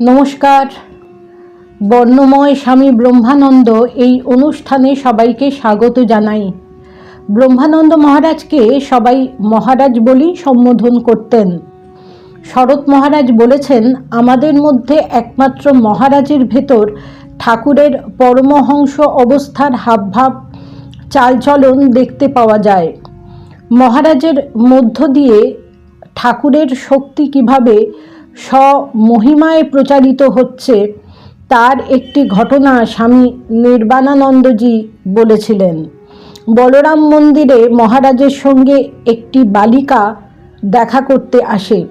নমস্কার। বর্ণময় স্বামী ব্রহ্মানন্দ এই অনুষ্ঠানে সবাইকে স্বাগত জানাই। ব্রহ্মানন্দ মহারাজকে সবাই মহারাজ বলেই সম্বোধন করতেন। শরৎ মহারাজ বলেছেন, আমাদের মধ্যে একমাত্র মহারাজের ভেতর ঠাকুরের পরমহংস অবস্থার হাবভাব, চালচলন দেখতে পাওয়া যায়। মহারাজের মধ্য দিয়ে ঠাকুরের শক্তি কীভাবে স্বমহিমায় প্রচারিত হচ্ছে, তার একটি ঘটনা স্বামী নির্বাণানন্দজি বলেছিলেন। বলরাম মন্দিরে মহারাজের সঙ্গে একটি বালিকা দেখা করতে আসে।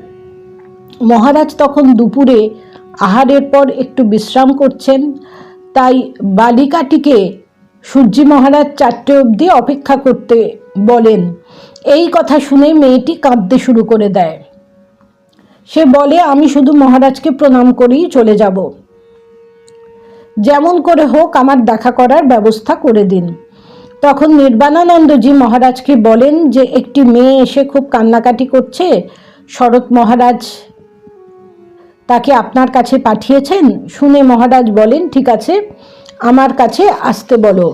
মহারাজ তখন দুপুরে আহারের পর একটু বিশ্রাম করছেন, তাই বালিকাটিকে সূর্যি মহারাজ চারটে অবধি অপেক্ষা করতে বলেন। এই কথা শুনে মেয়েটি কাঁদতে শুরু করে দেয়। সে বলে, আমি শুধু মহারাজকে প্রণাম করেই চলে যাব। যেমন করে হোক আমার দেখা করার ব্যবস্থা করে দিন। তখন নির্বাণানন্দজি মহারাজকে বলেন যে, একটি মেয়ে এসে খুব কান্নাকাটি করছে। শরৎ মহারাজ তাকে আপনার কাছে পাঠিয়েছেন? শুনে মহারাজ বলেন, ঠিক আছে, আমার কাছে আসতে বলো।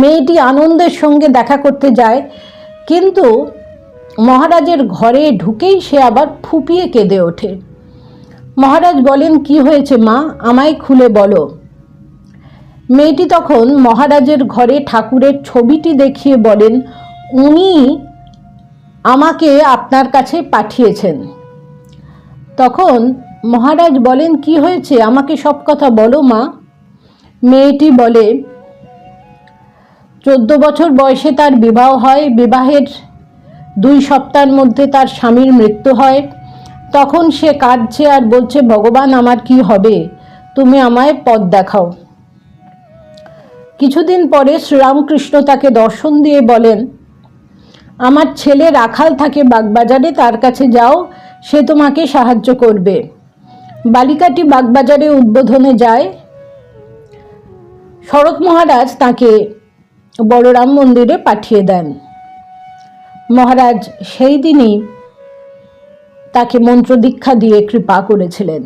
মেয়েটি আনন্দের সঙ্গে দেখা করতে যায়, কিন্তু মহারাজের ঘরে ঢুকেই সে আবার ফুপিয়ে কেঁদে ওঠে। মহারাজ বলেন, কি হয়েছে মা? আমায় খুলে বলো। মেয়েটি তখন মহারাজের ঘরে ঠাকুরের ছবিটি দেখিয়ে বলেন, উনি আমাকে আপনার কাছে পাঠিয়েছেন। তখন মহারাজ বলেন, কি হয়েছে? আমাকে সব কথা বলো মা। মেয়েটি বলে, চোদ্দ বছর বয়সে তার বিবাহ হয়। বিবাহের দুই সপ্তাহের মধ্যে তার স্বামীর মৃত্যু হয়। তখন সে কাঁদছে আর বলছে, ভগবান, আমার কি হবে? তুমি আমায় পথ দেখাও। কিছুদিন পরে শ্রীরামকৃষ্ণ তাকে দর্শন দিয়ে বলেন, আমার ছেলে রাখাল থাকে বাগবাজারে, তার কাছে যাও, সে তোমাকে সাহায্য করবে। বালিকাটি বাগবাজারে উদ্বোধনে যায়। শরৎ মহারাজ তাকে বড়রাম মন্দিরে পাঠিয়ে দেন। মহারাজ, সেই দিনই তাকে মন্ত্র দীক্ষা দিয়ে কৃপা করেছিলেন।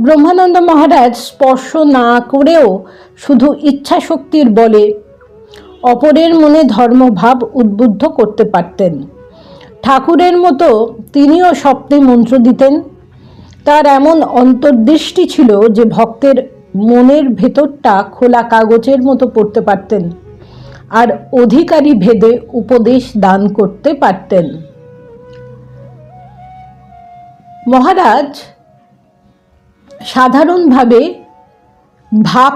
ব্রহ্মানন্দ মহারাজ স্পর্শ না করেও শুধু ইচ্ছা শক্তির বলে অপরের মনে ধর্মভাব উদ্বুদ্ধ করতে পারতেন। ঠাকুরের মতো তিনিও স্বপ্নে মন্ত্র দিতেন। তার এমন অন্তর্দৃষ্টি ছিল যে ভক্তের মনের ভেতরটা খোলা কাগজের মতো পড়তে পারতেন। আর অধিকারী ভেদে উপদেশ দান করতে পারতেন। মহারাজ সাধারণভাবে ভাব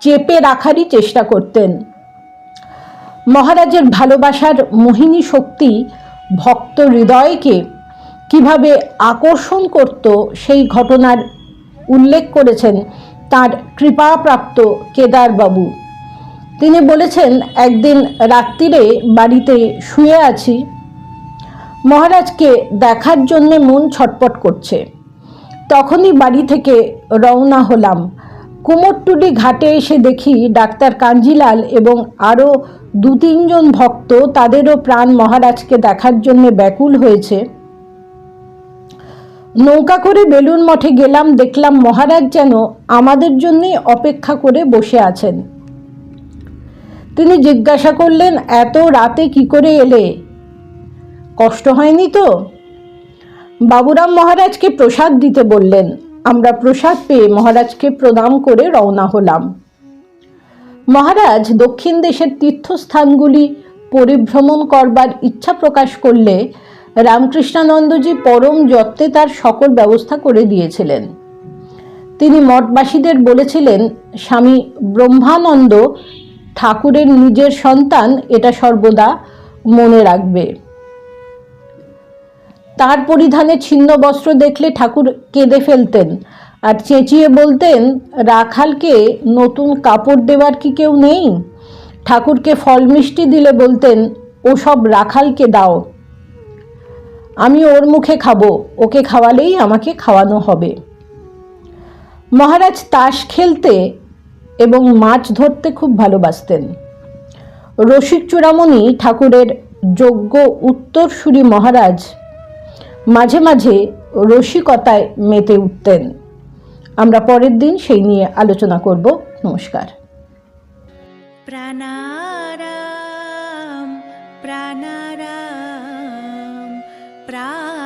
চেপে রাখারই চেষ্টা করতেন। মহারাজের ভালোবাসার মোহিনী শক্তি ভক্ত হৃদয়কে কীভাবে আকর্ষণ করত সেই ঘটনার উল্লেখ করেছেন তার কৃপাপ্রাপ্ত কেদারবাবু। তিনি বলেছেন, একদিন রাত্রিরে বাড়িতে শুয়ে আছি। মহারাজকে দেখার জন্যে মন ছটপট করছে। তখনই বাড়ি থেকে রওনা হলাম। কুমোরটুলি ঘাটে এসে দেখি ডাক্তার কাঞ্জিলাল এবং আরও দু তিনজন ভক্ত তাদেরও প্রাণ মহারাজকে দেখার জন্য ব্যাকুল হয়েছে। নৌকা করে বেলুন মঠে গেলাম, দেখলাম মহারাজ যেন আমাদের জন্যই অপেক্ষা করে বসে আছেন। তিনি জিজ্ঞাসা করলেন, এত রাতে কি করে এলে? কষ্ট হয়নি তো? বাবুরাম মহারাজকে প্রসাদ দিতে বললেন। আমরা প্রসাদ পেয়ে মহারাজকে প্রণাম করে রওনা হলাম। মহারাজ দক্ষিণ দেশের তীর্থস্থানগুলি পরিভ্রমণ করবার ইচ্ছা প্রকাশ করলে রামকৃষ্ণানন্দজি পরম যত্নে তার সকল ব্যবস্থা করে দিয়েছিলেন। তিনি মঠবাসীদের বলেছিলেন, স্বামী ব্রহ্মানন্দ ঠাকুরের নিজের সন্তান এটা সর্বদা মনে রাখবে। তার পরিধানে ছিন্ন বস্ত্র দেখলে ঠাকুর কেঁদে ফেলতেন আর চেঁচিয়ে বলতেন, রাখালকে নতুন কাপড় দেওয়ার কি কেউ নেই? ঠাকুরকে ফল মিষ্টি দিলে বলতেন, ওসব রাখালকে দাও। আমি ওর মুখে খাব, ওকে খাওয়ালেই আমাকে খাওয়ানো হবে। মহারাজ তাস খেলতে এবং মাছ ধরতে খুব ভালোবাসতেন। রসিক চূড়ামণি ঠাকুরের যোগ্য উত্তরসূরি মহারাজ মাঝে মাঝে রসিকতায় মেতে উঠতেন। আমরা পরের দিন সেই নিয়ে আলোচনা করব। নমস্কার। প্রাণারাম প্রাণারাম প্রাণারাম